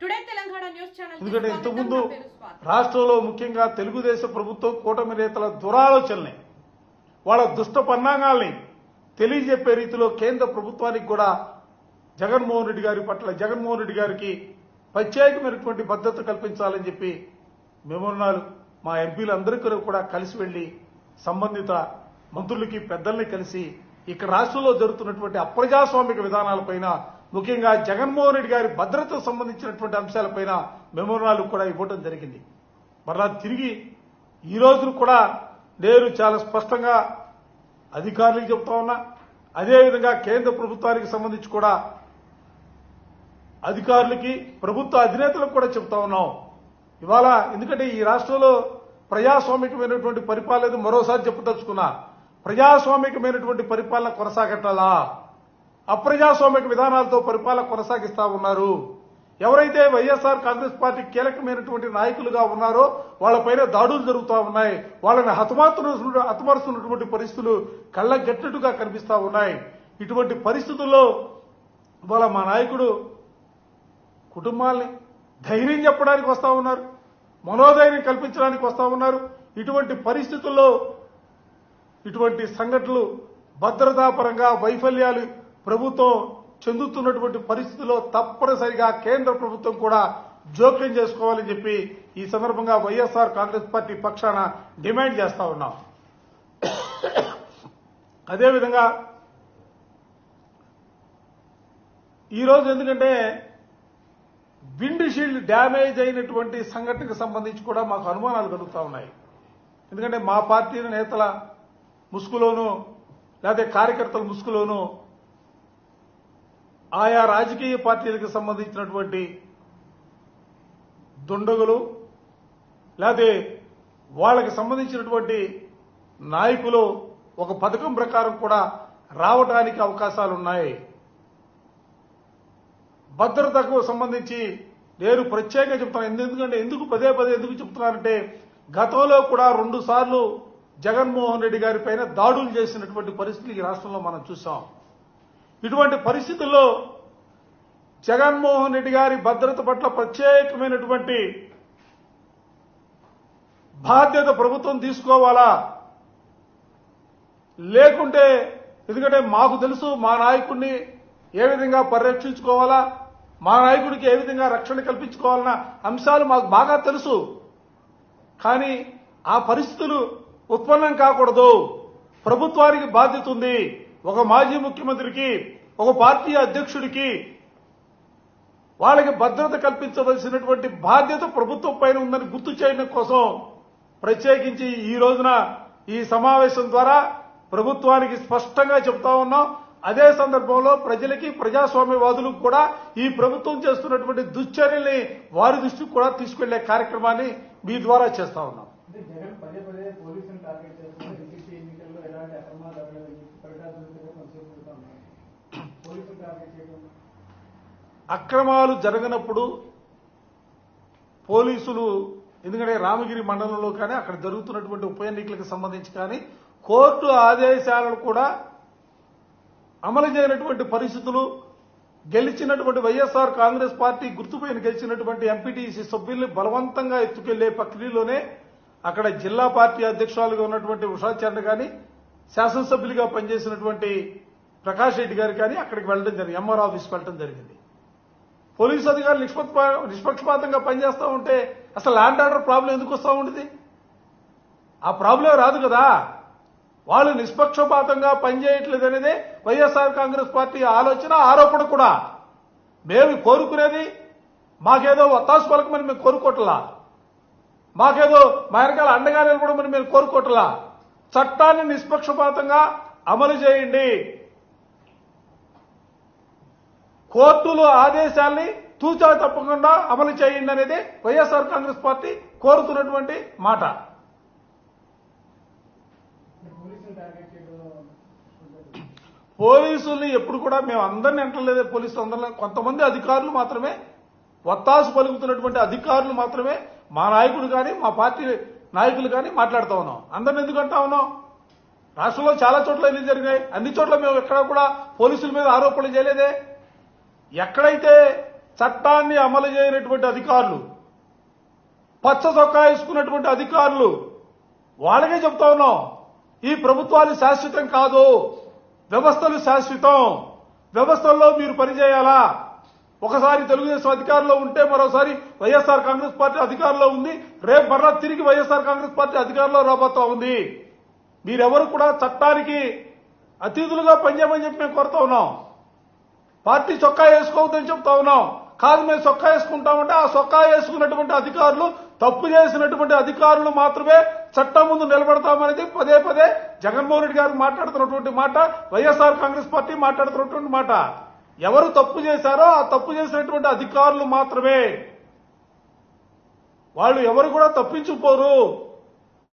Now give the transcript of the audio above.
ఎందుకంటే ఇంతకుముందు రాష్ట్రంలో ముఖ్యంగా తెలుగుదేశం ప్రభుత్వం కూటమి నేతల దురాలోచనల్ని వాళ్ళ దుష్ట పన్నాగాల్ని తెలియజెప్పే రీతిలో కేంద్ర ప్రభుత్వానికి కూడా జగన్మోహన్ రెడ్డి గారి పట్ల జగన్మోహన్ రెడ్డి గారికి ప్రత్యేకమైనటువంటి భద్రత కల్పించాలని చెప్పి మేమున్నాలు మా ఎంపీలందరికీ కూడా కలిసి వెళ్ళి సంబంధిత మంత్రులకి పెద్దల్ని కలిసి ఇక్కడ రాష్ట్రంలో జరుగుతున్నటువంటి అప్రజాస్వామిక విధానాలపైన ముఖ్యంగా జగన్మోహన్ రెడ్డి గారి భద్రతకు సంబంధించినటువంటి అంశాలపైన మెమోరాలు కూడా ఇవ్వడం జరిగింది. మరలా తిరిగి ఈ రోజు కూడా నేను చాలా స్పష్టంగా అధికారులకు చెప్తా ఉన్నా అదేవిధంగా కేంద్ర ప్రభుత్వానికి సంబంధించి కూడా అధికారులకి ప్రభుత్వ అధినేతలకు కూడా చెప్తా ఉన్నాం. ఇవాళ ఎందుకంటే ఈ రాష్ట్రంలో ప్రజాస్వామికమైనటువంటి పరిపాలన మరోసారి చెప్పదలుచుకున్నా ప్రజాస్వామికమైనటువంటి పరిపాలన కొనసాగట్టాలా అప్రజాస్వామిక విధానాలతో పరిపాలన కొనసాగిస్తా ఉన్నారు. ఎవరైతే వైఎస్ఆర్ కాంగ్రెస్ పార్టీ కీలకమైనటువంటి నాయకులుగా ఉన్నారో వాళ్ళపైన దాడులు జరుగుతూ ఉన్నాయి. వాళ్ళని హతమార్చు హతమారుస్తున్నటువంటి పరిస్థితులు కళ్ళగట్టట్టుగా కనిపిస్తా ఉన్నాయి. ఇటువంటి పరిస్థితుల్లో ఇవాళ మా నాయకుడు కుటుంబాల్ని ధైర్యం చెప్పడానికి వస్తా ఉన్నారు. మనోధైర్యం కల్పించడానికి వస్తా ఉన్నారు. ఇటువంటి పరిస్థితుల్లో ఇటువంటి సంఘటనలు భద్రతాపరంగా వైఫల్యాలు ప్రభుత్వం చెందుతున్నటువంటి పరిస్థితుల్లో తప్పనిసరిగా కేంద్ర ప్రభుత్వం కూడా జోక్యం చేసుకోవాలని చెప్పి ఈ సందర్భంగా వైఎస్ఆర్ కాంగ్రెస్ పార్టీ పక్షాన డిమాండ్ చేస్తా ఉన్నాం. అదేవిధంగా ఈరోజు ఎందుకంటే విండ్ షీల్డ్ డ్యామేజ్ అయినటువంటి సంఘటనకు సంబంధించి కూడా మాకు అనుమానాలు కలుగుతా ఉన్నాయి. ఎందుకంటే మా పార్టీ నేతల ముసుగులోనూ లేకపోతే కార్యకర్తల ముసుగులోనూ ఆయా రాజకీయ పార్టీలకు సంబంధించినటువంటి దుండగులు లేకపోతే వాళ్ళకి సంబంధించినటువంటి నాయకులు ఒక పథకం ప్రకారం కూడా రావడానికి అవకాశాలు ఉన్నాయి భద్రతకు సంబంధించి నేను ప్రత్యేకంగా చెప్తాను ఎందుకంటే ఎందుకు పదే పదే ఎందుకు చెప్తున్నానంటే గతంలో కూడా రెండు సార్లు జగన్మోహన్ రెడ్డి గారి పైన దాడులు చేసినటువంటి పరిస్థితి ఈ రాష్ట్రంలో మనం చూసాం. ఇటువంటి పరిస్థితుల్లో జగన్మోహన్ రెడ్డి గారి భద్రత పట్ల ప్రత్యేకమైనటువంటి బాధ్యత ప్రభుత్వం తీసుకోవాలా? లేకుంటే ఎందుకంటే మాకు తెలుసు మా నాయకుడిని ఏ విధంగా పరిరక్షించుకోవాలా? మా నాయకుడికి ఏ విధంగా రక్షణ కల్పించుకోవాలన్న అంశాలు మాకు బాగా తెలుసు. కానీ ఆ పరిస్థితులు ఉత్పన్నం కాకూడదు. ప్రభుత్వానికి బాధ్యత ఉంది. ఒక మాజీ ముఖ్యమంత్రికి ఒక పార్టీ అధ్యక్షుడికి వాళ్ళకి భద్రత కల్పించవలసినటువంటి బాధ్యత ప్రభుత్వం పైన ఉందని గుర్తు చేయడం కోసం ప్రత్యేకించి ఈ రోజున ఈ సమావేశం ద్వారా ప్రభుత్వానికి స్పష్టంగా చెప్తా ఉన్నాం. అదే సందర్భంలో ప్రజలకి ప్రజాస్వామ్యవాదులకు కూడా ఈ ప్రభుత్వం చేస్తున్నటువంటి దుశ్చర్యల్ని వారి దృష్టికి కూడా తీసుకెళ్ళే కార్యక్రమాన్ని మీ ద్వారా చేస్తా ఉన్నాం. అక్రమాలు జరగనప్పుడు పోలీసులు ఎందుకంటే రామగిరి మండలంలో కానీ అక్కడ జరుగుతున్నటువంటి ఉప ఎన్నికలకు సంబంధించి కానీ కోర్టు ఆదేశాలను కూడా అమలు చేయనటువంటి పరిస్థితులు గెలిచినటువంటి వైఎస్ఆర్ కాంగ్రెస్ పార్టీ గుర్తుపైన గెలిచినటువంటి ఎంపీటీసీ సభ్యుల్ని బలవంతంగా ఎత్తుకెళ్ళే ప్రక్రియలోనే అక్కడ జిల్లా పార్టీ అధ్యక్షురాలుగా ఉన్నటువంటి ఉషాచరణ కానీ శాసనసభ్యులుగా పనిచేసినటువంటి ప్రకాష్ రెడ్డి గారు కానీ అక్కడికి వెళ్ళడం జరిగింది ఎంఆర్ ఆఫీస్ వెళ్ళడం జరిగింది. పోలీసు అధికారులు నిష్పక్ష నిష్పక్షపాతంగా పనిచేస్తూ ఉంటే అసలు ల్యాండ్ ఆర్డర్ ప్రాబ్లం ఎందుకు వస్తూ ఉంటుంది ఆ ప్రాబ్లం రాదు కదా. వాళ్ళు నిష్పక్షపాతంగా పనిచేయట్లేదు అనేది వైఎస్ఆర్ కాంగ్రెస్ పార్టీ ఆలోచన ఆరోపణ కూడా. మేము కోరుకునేది మాకేదో ఒత్తాసు పలకమని మేము కోరుకోవట్లా. మాకేదో మా వెనకాల అండగా నిలబడమని మేము కోరుకోవట్లా. చట్టాన్ని నిష్పక్షపాతంగా అమలు చేయండి. కోర్టులు ఆదేశాల్ని తూచా తప్పకుండా అమలు చేయండి అనేది వైఎస్ఆర్ కాంగ్రెస్ పార్టీ కోరుతున్నటువంటి మాట. పోలీసుల్ని ఎప్పుడు కూడా మేము అందరిని అంటలేదే పోలీసులు అందరిలో కొంతమంది అధికారులు మాత్రమే ఒత్తాసు పలుకుతున్నటువంటి అధికారులు మాత్రమే మా నాయకుడు కానీ మా పార్టీ నాయకులు కానీ మాట్లాడుతూ ఉన్నాం. అందరిని ఎందుకు అంటా ఉన్నాం? రాష్ట్రంలో చాలా చోట్ల ఎన్ని జరిగినాయి. అన్ని చోట్ల మేము ఎక్కడా కూడా పోలీసుల మీద ఆరోపణలు చేయలేదే. ఎక్కడైతే చట్టాన్ని అమలు చేయనటువంటి అధికారులు పచ్చ చొక్కా వేసుకున్నటువంటి అధికారులు వాళ్ళకే చెప్తా ఉన్నాం ఈ ప్రభుత్వాలు శాశ్వతం కాదు వ్యవస్థలు శాశ్వతం వ్యవస్థల్లో మీరు పనిచేయాలా ఒకసారి తెలుగుదేశం అధికారంలో ఉంటే మరోసారి వైఎస్ఆర్ కాంగ్రెస్ పార్టీ అధికారంలో ఉంది రేపు మరలా తిరిగి వైఎస్ఆర్ కాంగ్రెస్ పార్టీ అధికారంలో రాబోతా ఉంది. మీరెవరు కూడా చట్టానికి అతిథులుగా పనిచేయమని చెప్పి మేము కోరుతా ఉన్నాం. పార్టీ చొక్కా వేసుకోవద్దని చెప్తా ఉన్నాం. కాదు మేము చొక్కా వేసుకుంటామంటే ఆ చొక్కా వేసుకున్నటువంటి అధికారులు తప్పు చేసినటువంటి అధికారులు మాత్రమే చట్టం ముందు నిలబడతామనేది పదే పదే జగన్మోహన్ రెడ్డి గారు మాట్లాడుతున్నటువంటి మాట వైఎస్ఆర్ కాంగ్రెస్ పార్టీ మాట్లాడుతున్నటువంటి మాట. ఎవరు తప్పు చేశారో ఆ తప్పు చేసినటువంటి అధికారులు మాత్రమే. వాళ్ళు ఎవరు కూడా తప్పించుకోరు.